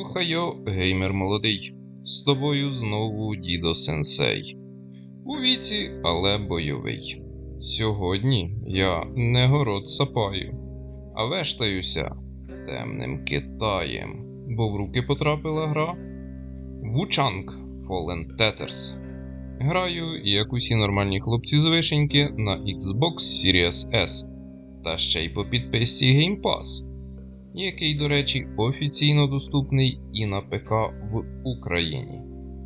Охайо, геймер молодий. З тобою знову дідо сенсей. У віці, але бойовий. Сьогодні я не город сапаю, а вештаюся темним Китаєм, бо в руки потрапила гра Вучанг Fallen Teters. Граю, як усі нормальні хлопці з вишеньки, на Xbox Series S, та ще й по підписці Game Pass, який, до речі, офіційно доступний і на ПК в Україні.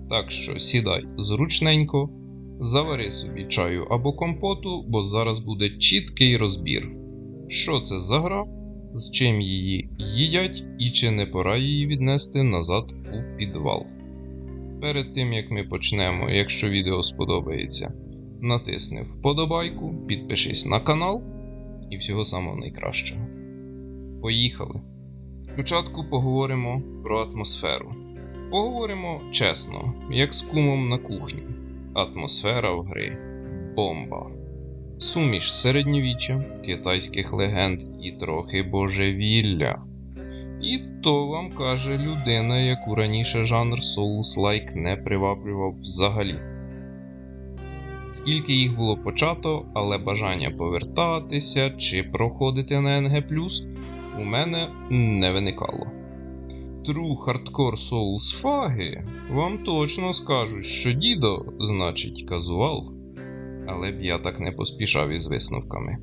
Так що сідай зручненько, завари собі чаю або компоту, бо зараз буде чіткий розбір. Що це за гра, з чим її їдять і чи не пора її віднести назад у підвал. Перед тим як ми почнемо, якщо відео сподобається, натисни вподобайку, підпишись на канал і всього самого найкращого. Поїхали! Спочатку поговоримо про атмосферу. Поговоримо чесно, як з кумом на кухні. Атмосфера в гри бомба. Суміш середньовіччя, китайських легенд і трохи божевілля. І то вам каже людина, яку раніше жанр Souls-like не приваблював взагалі. Скільки їх було почато, але бажання повертатися чи проходити на NG у мене не виникало. True Hardcore Souls фаги вам точно скажуть, що дідо значить казуал, але б я так не поспішав із висновками.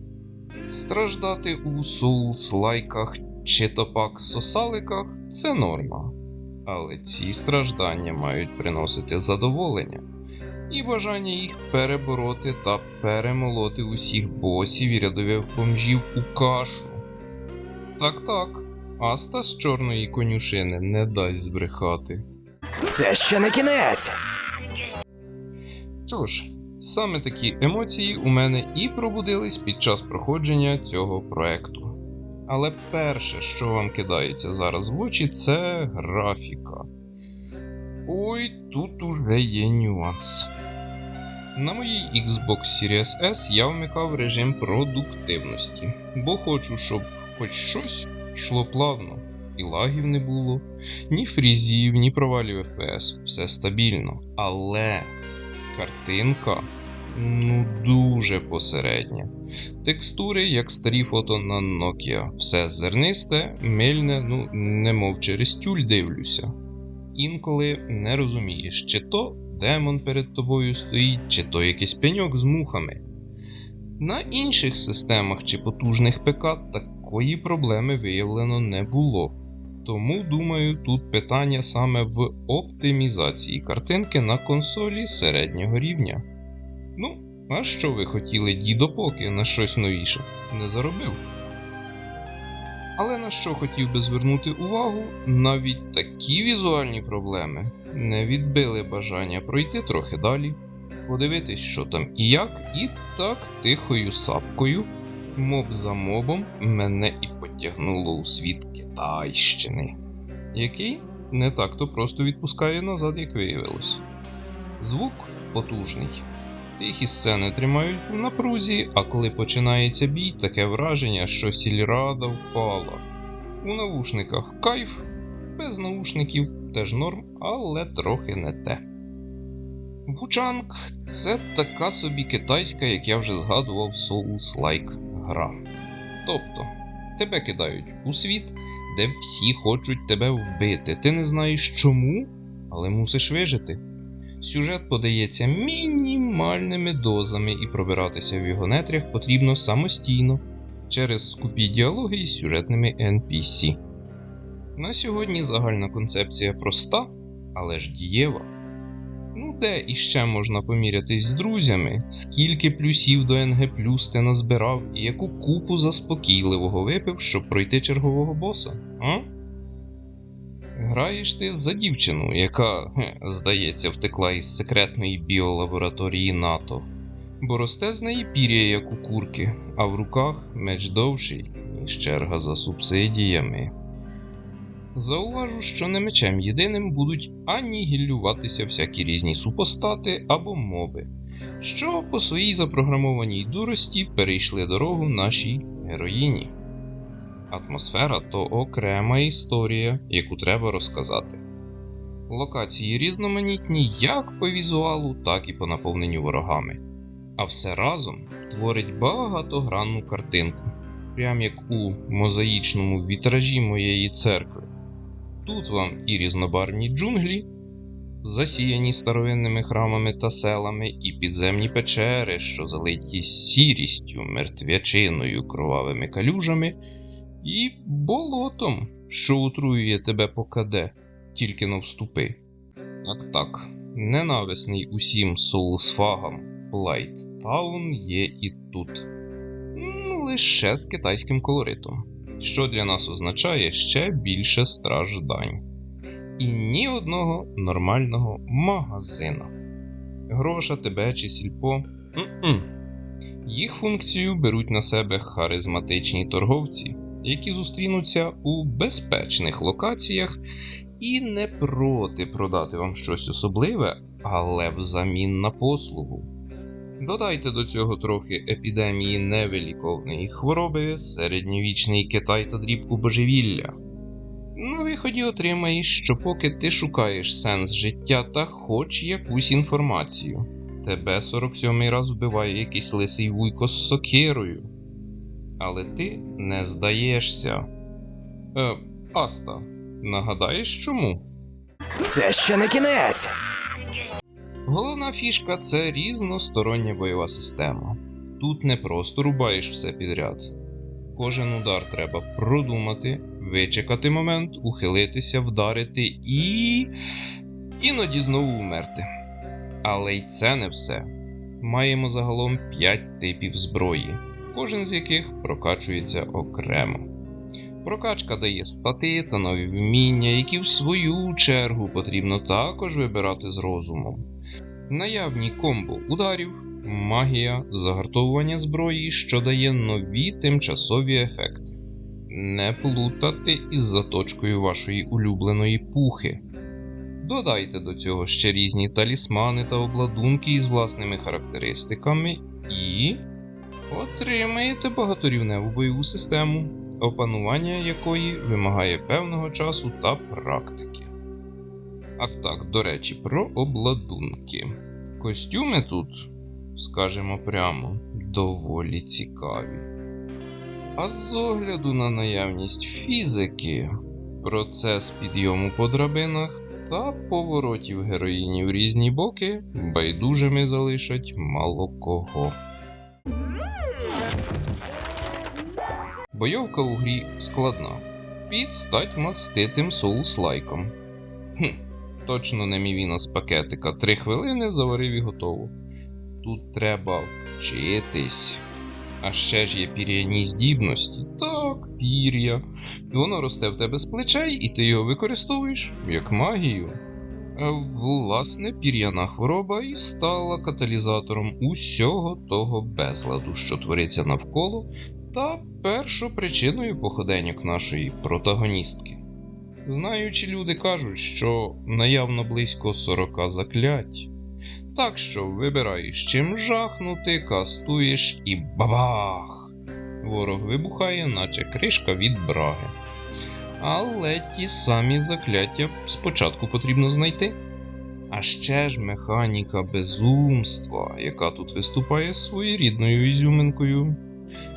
Страждати у Souls-лайках чи то пак сосаликах це норма. Але ці страждання мають приносити задоволення і бажання їх перебороти та перемолоти усіх босів і рядових бомжів у кашу. Так так, Аста з чорної конюшини не дасть збрехати. Це ще не кінець. Що ж, саме такі емоції у мене і пробудились під час проходження цього проекту. Але перше, що вам кидається зараз в очі, це графіка. Ой, тут уже є нюанс. На моїй Xbox Series S я вмикав режим продуктивності, бо хочу, щоб хоч щось йшло плавно, і лагів не було, ні фрізів, ні провалів FPS, все стабільно. Але картинка ну дуже посередня. Текстури, як старі фото на Nokia. Все зернисте, мильне, ну, немов через тюль дивлюся. Інколи не розумієш, чи то демон перед тобою стоїть, чи то якийсь пеньок з мухами. На інших системах чи потужних ПК такої проблеми виявлено не було. Тому, думаю, тут питання саме в оптимізації картинки на консолі середнього рівня. Ну, а що ви хотіли дідо поки на щось новіше не заробив? Але на що хотів би звернути увагу, навіть такі візуальні проблеми не відбили бажання пройти трохи далі, подивитись, що там і як, і так тихою сапкою, моб за мобом, мене і потягнуло у світ Китайщини, який не так-то просто відпускає назад, як виявилось. Звук потужний. Тихі сцени тримають в напрузі, а коли починається бій, таке враження, що сільрада впала. У навушниках кайф, без наушників теж норм, але трохи не те. Вучанг це така собі китайська, як я вже згадував, Souls-like гра. Тобто, тебе кидають у світ, де всі хочуть тебе вбити. Ти не знаєш чому, але мусиш вижити. Сюжет подається мінімальними дозами, і пробиратися в його нетрях потрібно самостійно через скупі діалоги із сюжетними NPC. На сьогодні загальна концепція проста, але ж дієва. Ну, де іще можна помірятись з друзями, скільки плюсів до НГ плюс ти назбирав і яку купу заспокійливого випив, щоб пройти чергового боса, а? Граєш ти за дівчину, яка, хе, здається, втекла із секретної біолабораторії НАТО, бо росте з неї пір'я, як у курки, а в руках меч довший, ніж черга за субсидіями. Зауважу, що не мечем єдиним будуть анігілюватися всякі різні супостати або моби, що по своїй запрограмованій дурості перейшли дорогу нашій героїні. Атмосфера то окрема історія, яку треба розказати. Локації різноманітні як по візуалу, так і по наповненню ворогами. А все разом творить багатогранну картинку, прям як у мозаїчному вітражі моєї церкви. Тут вам і різнобарвні джунглі, засіяні старовинними храмами та селами, і підземні печери, що залиті сірістю, мертвячиною, кровавими калюжами, і болотом, що отруює тебе по КД, тільки но вступи. Так так, ненависний усім соусфагам Блайт Таун є і тут. Лише з китайським колоритом, що для нас означає ще більше страждань. І ні одного нормального магазина. Гроша, тебе чи сільпо. М-м. Їх функцію беруть на себе харизматичні торговці, які зустрінуться у безпечних локаціях і не проти продати вам щось особливе, але взамін на послугу. Додайте до цього трохи епідемії невиліковної хвороби, середньовічний Китай та дрібку божевілля. На виході отримаєш, що поки ти шукаєш сенс життя та хоч якусь інформацію, тебе 47-й раз вбиває якийсь лисий вуйко з сокирою. Але ти не здаєшся. Е, Аста, нагадаєш чому? Це ще не кінець. Головна фішка це різностороння бойова система. Тут не просто рубаєш все підряд. Кожен удар треба продумати, вичекати момент, ухилитися, вдарити і. іноді знову вмерти. Але й це не все. Маємо загалом 5 типів зброї, кожен з яких прокачується окремо. Прокачка дає стати та нові вміння, які в свою чергу потрібно також вибирати з розумом. Наявні комбо ударів, магія, загартовування зброї, що дає нові тимчасові ефекти. Не плутати із заточкою вашої улюбленої пухи. Додайте до цього ще різні талісмани та обладунки із власними характеристиками і отримаєте багаторівневу бойову систему, опанування якої вимагає певного часу та практики. Ах так, до речі, про обладунки. Костюми тут, скажемо прямо, доволі цікаві. А з огляду на наявність фізики, процес підйому по драбинах та поворотів героїні в різні боки байдужими залишать мало кого. Бойовка у грі складна. Під стать маститим соус-лайком. Хм, точно не мівіна з пакетика. Три хвилини заварив і готово. Тут треба вчитись. А ще ж є пір'яні здібності. Так, пір'я. Воно росте в тебе з плечей, і ти його використовуєш як магію. Власне, пір'яна хвороба і стала каталізатором усього того безладу, що твориться навколо, та першопричиною походеньок нашої протагоністки. Знаючи, люди кажуть, що наявно близько 40 заклять. Так що вибираєш чим жахнути, кастуєш і бабах! Ворог вибухає, наче кришка від браги. Але ті самі закляття спочатку потрібно знайти. А ще ж механіка безумства, яка тут виступає своєрідною ізюминкою.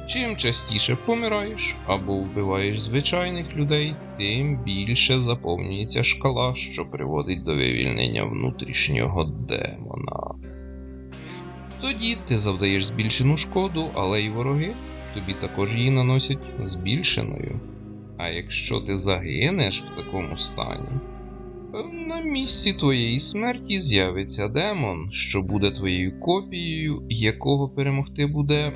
Чим частіше помираєш або вбиваєш звичайних людей, тим більше заповнюється шкала, що приводить до вивільнення внутрішнього демона. Тоді ти завдаєш збільшену шкоду, але й вороги тобі також її наносять збільшеною. А якщо ти загинеш в такому стані, на місці твоєї смерті з'явиться демон, що буде твоєю копією, якого перемогти буде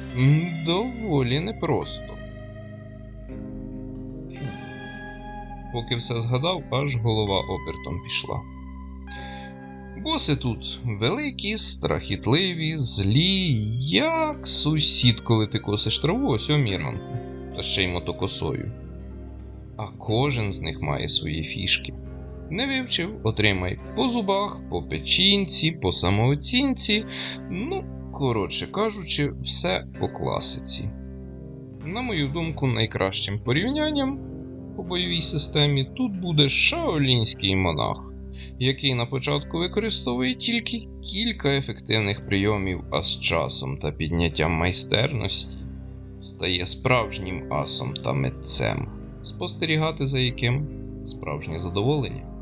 доволі непросто. Поки все згадав, аж голова обертом пішла. Боси тут великі, страхітливі, злі, як сусід, коли ти косиш траву о сьомій ранку, та ще й мотокосою. А кожен з них має свої фішки. Не вивчив, отримай по зубах, по печінці, по самооцінці. Ну, коротше кажучи, все по класиці. На мою думку, найкращим порівнянням по бойовій системі тут буде шаолінський монах, який на початку використовує тільки кілька ефективних прийомів, а з часом та підняттям майстерності стає справжнім асом та митцем, спостерігати за яким справжнє задоволення.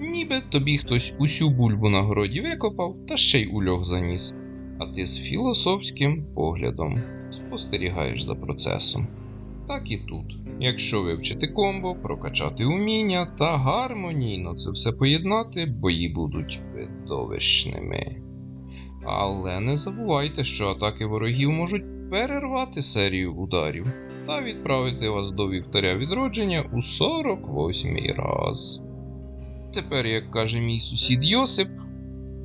Ніби тобі хтось усю бульбу на городі викопав та ще й ульох заніс, а ти з філософським поглядом спостерігаєш за процесом. Так і тут. Якщо вивчити комбо, прокачати уміння та гармонійно це все поєднати, бої будуть видовищними. Але не забувайте, що атаки ворогів можуть перервати серію ударів та відправити вас до вівтаря відродження у 48-й раз. Тепер, як каже мій сусід Йосип,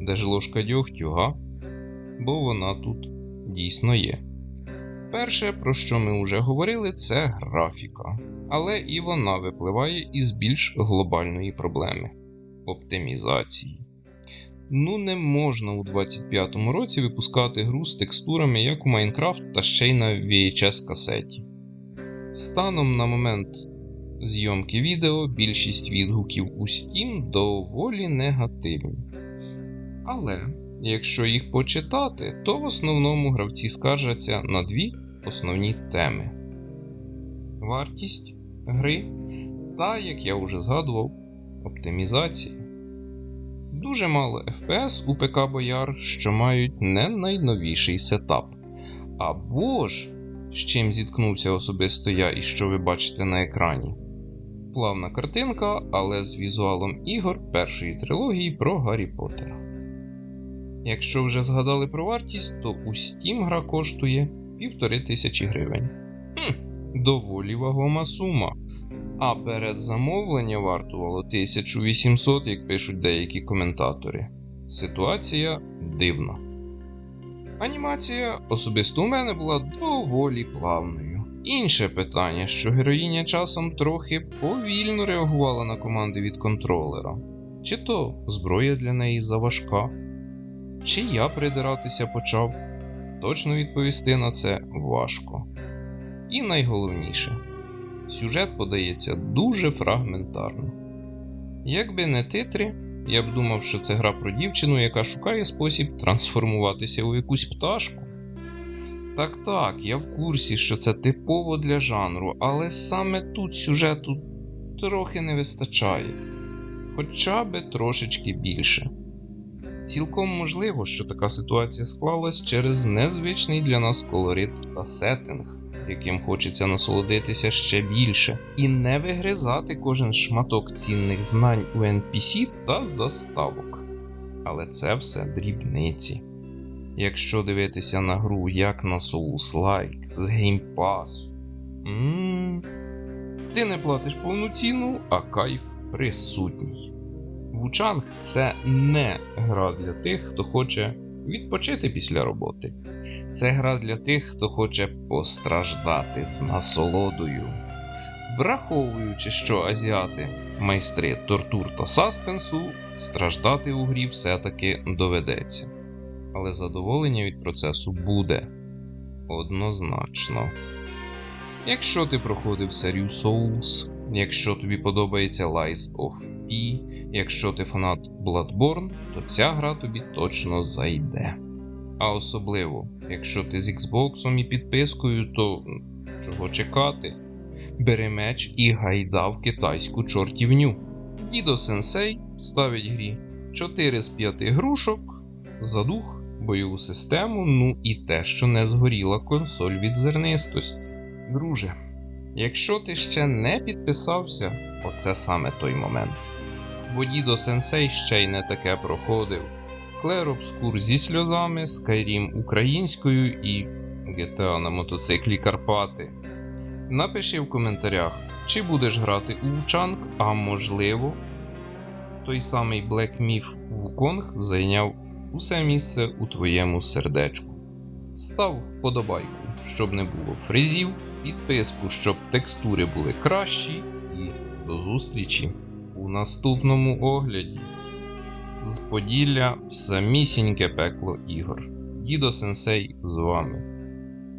де ж ложка дьогтю, га? Бо вона тут дійсно є. Перше, про що ми вже говорили, це графіка. Але і вона випливає із більш глобальної проблеми оптимізації. Ну, не можна у 25-му році випускати гру з текстурами, як у Майнкрафт, та ще й на VHS касеті. Станом на момент зйомки відео більшість відгуків у Steam доволі негативні. Але якщо їх почитати, то в основному гравці скаржаться на дві основні теми: вартість гри та, як я вже згадував, оптимізація. Дуже мало FPS у ПК Бояр, що мають не найновіший сетап. Або ж, з чим зіткнувся особисто я і що ви бачите на екрані. Плавна картинка, але з візуалом ігор першої трилогії про Гаррі Поттера. Якщо вже згадали про вартість, то у Steam гра коштує півтори тисячі гривень. Хм, доволі вагома сума. А передзамовлення вартувало 1800, як пишуть деякі коментатори. Ситуація дивна. Анімація особисто у мене була доволі плавною. Інше питання, що героїня часом трохи повільно реагувала на команди від контролера. Чи то зброя для неї заважка, чи я придиратися почав. Точно відповісти на це важко. І найголовніше, сюжет подається дуже фрагментарно. Якби не титри, я б думав, що це гра про дівчину, яка шукає спосіб трансформуватися у якусь пташку. Так так, я в курсі, що це типово для жанру, але саме тут сюжету трохи не вистачає, хоча би трошечки більше. Цілком можливо, що така ситуація склалась через незвичний для нас колорит та сеттинг, яким хочеться насолодитися ще більше, і не вигризати кожен шматок цінних знань у NPC та заставок. Але це все дрібниці. Якщо дивитися на гру як на Souls-like з геймпасу, ти не платиш повну ціну, а кайф присутній. Вучанг це не гра для тих, хто хоче відпочити після роботи. Це гра для тих, хто хоче постраждати з насолодою. Враховуючи, що азіати майстри тортур та саспенсу, страждати у грі все-таки доведеться. Але задоволення від процесу буде однозначно. Якщо ти проходив серію Souls, якщо тобі подобається Lies of P, якщо ти фанат Bloodborne, то ця гра тобі точно зайде. А особливо, якщо ти з Xbox і підпискою, то чого чекати? Бери меч і гайда в китайську чортівню. Дідо Сенсей ставить грі 4 з 5 грушок, за дух, бойову систему, ну і те, що не згоріла консоль від зернистості. Друже, якщо ти ще не підписався, оце саме той момент. Бо дідо Сенсей ще й не таке проходив. Клер Обскур зі сльозами, Skyrim українською і GTA на мотоциклі Карпати. Напиши в коментарях, чи будеш грати у Вучанг, а можливо, той самий Black Myth Wukong зайняв усе місце у твоєму сердечку. Став вподобайку, щоб не було фризів, підписку, щоб текстури були кращі, і до зустрічі у наступному огляді. З Поділля в самісіньке пекло ігор. Дідо Сенсей з вами.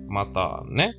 Мата не